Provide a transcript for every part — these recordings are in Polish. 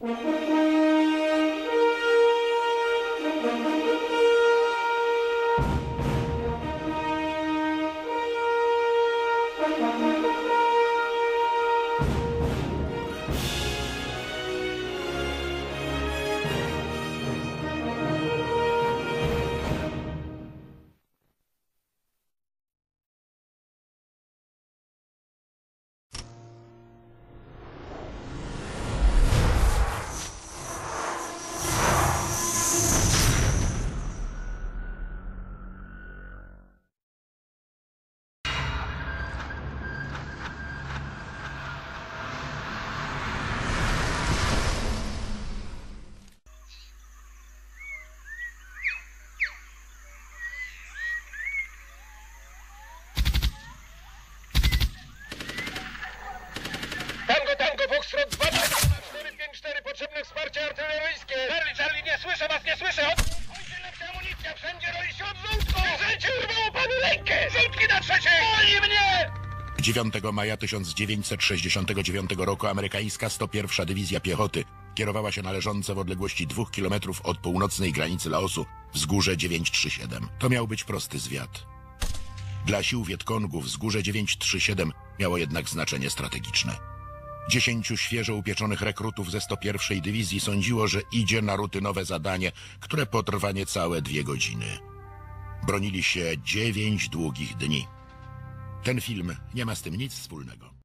Música 9 maja 1969 roku amerykańska 101 Dywizja Piechoty kierowała się na leżące w odległości 2 km od północnej granicy Laosu wzgórze 937. To miał być prosty zwiat. Dla sił wietkongów wzgórze 937 miało jednak znaczenie strategiczne. Dziesięciu świeżo upieczonych rekrutów ze 101 Dywizji sądziło, że idzie na rutynowe zadanie, które potrwa niecałe dwie godziny. Bronili się dziewięć długich dni. Ten film nie ma z tym nic wspólnego.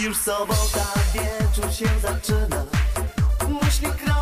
Już sobota, wieczór się zaczyna. Muśnik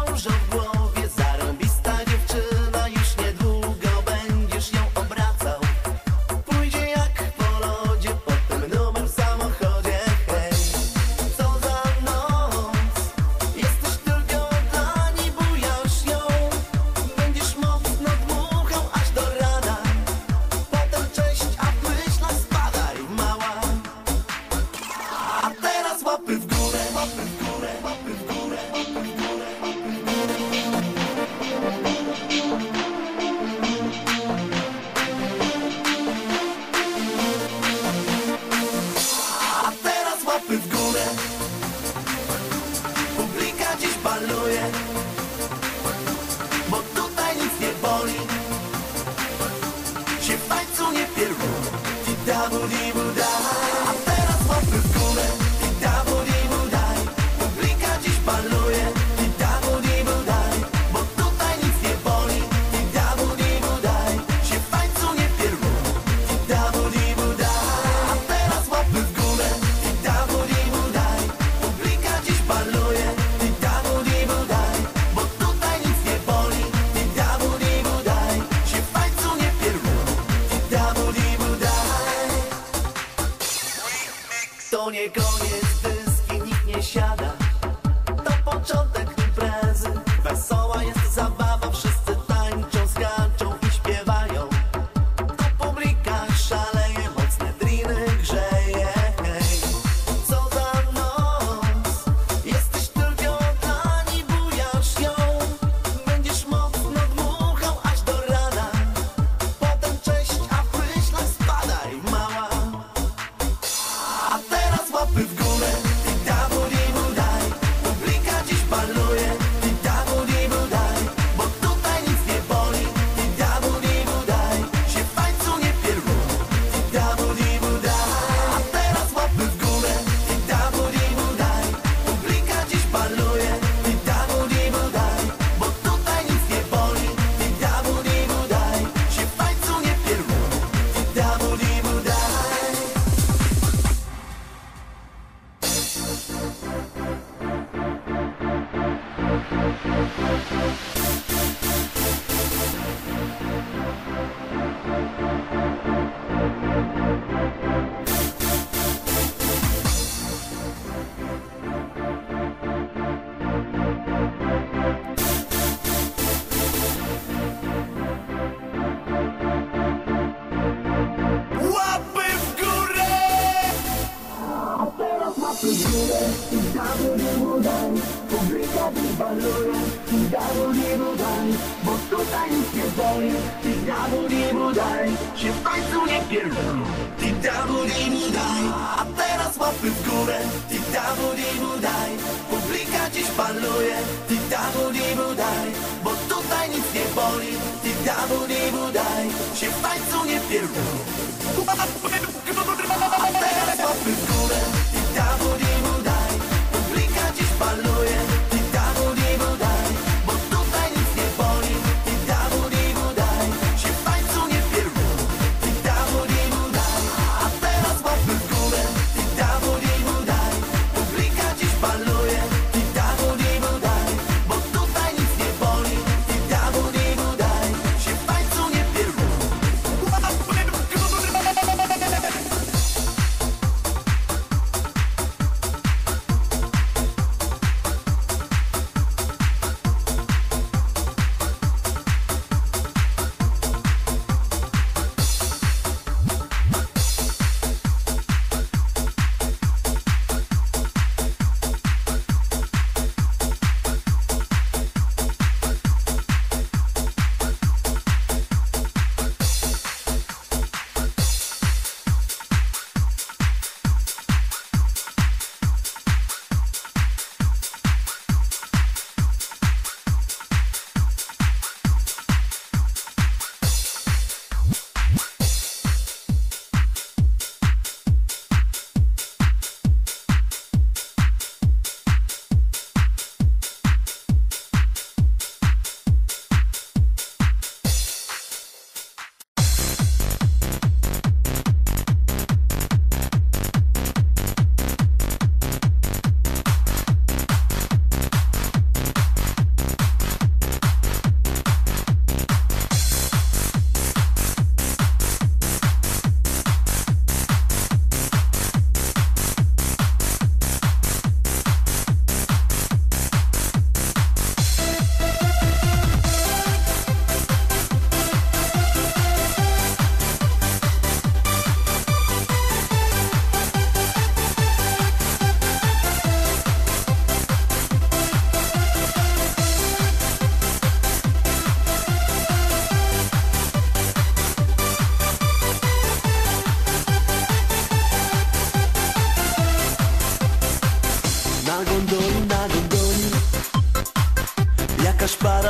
Bo tutaj nic nie boli Ty dabu dibu daj Się w tańcu nie pierdol Ty dabu dibu daj A teraz łapy w górę Ty dabu dibu daj Publika dziś baluje Ty dabu dibu daj Bo tutaj nic nie boli Ty dabu dibu daj Się w tańcu nie pierdol A teraz łapy w górę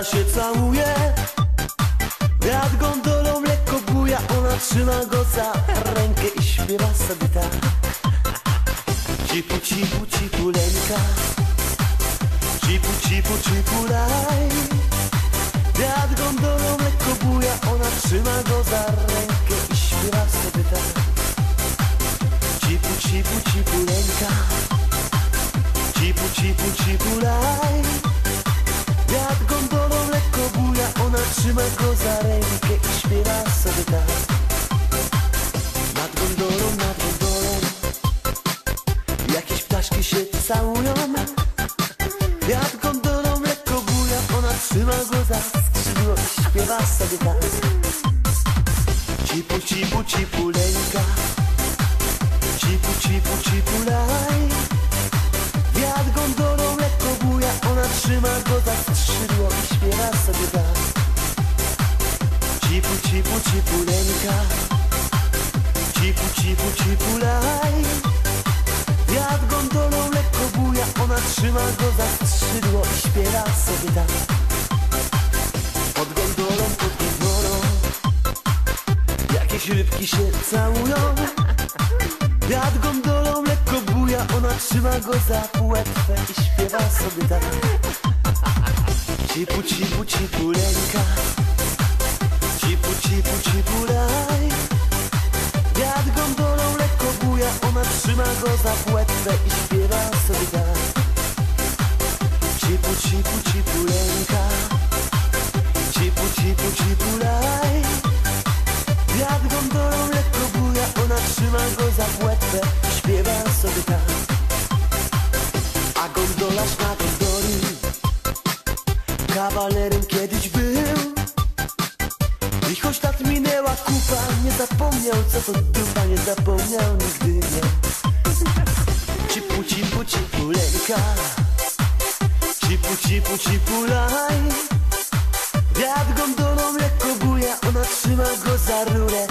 Się całuje Wiatr gondolą lekko buja Ona trzyma go za rękę i śpiewa sobie tak. Cipu, cipu, cipuleńka Cipu, cipu, cipulaj Wiatr gondolą lekko buja Ona trzyma go za rękę trzyma go za rękę i śpiewa sobie tak. Nad gondolą, nad gondolą Jakieś ptaszki się całują. Wiatr gondolą lekko buja Ona trzyma go za skrzydło i śpiewa sobie tak cipuleńka Cipu, cipu, cipulaj Wiatr trzyma go za skrzydło i śpiewa sobie tak. Pod gondolą, pod gondolą Jakieś rybki się całują. Nad gondolą lekko buja Ona trzyma go za płetwę i śpiewa sobie tak. Cipu, cipu, cipu, ręka Cipu, cipu, cipu, raj Nad gondolą lekko buja Ona trzyma go za płetwę i śpiewa sobie tak. Cipu, cipu, cipu, ręka Cipu, cipu, cipu, raj Nad gondolą lekko buja Ona trzyma go za płetwę i śpiewa sobie tak. A gondolarz na gondoli Kawalerem kiedyś był zapomniał co to dupa Nie zapomniał nigdy nie. Cipu, cipu, cipu, ręka Cipu, cipu, cipu, laj. Wiatr gondolą lekko buja Ona trzyma go za rurę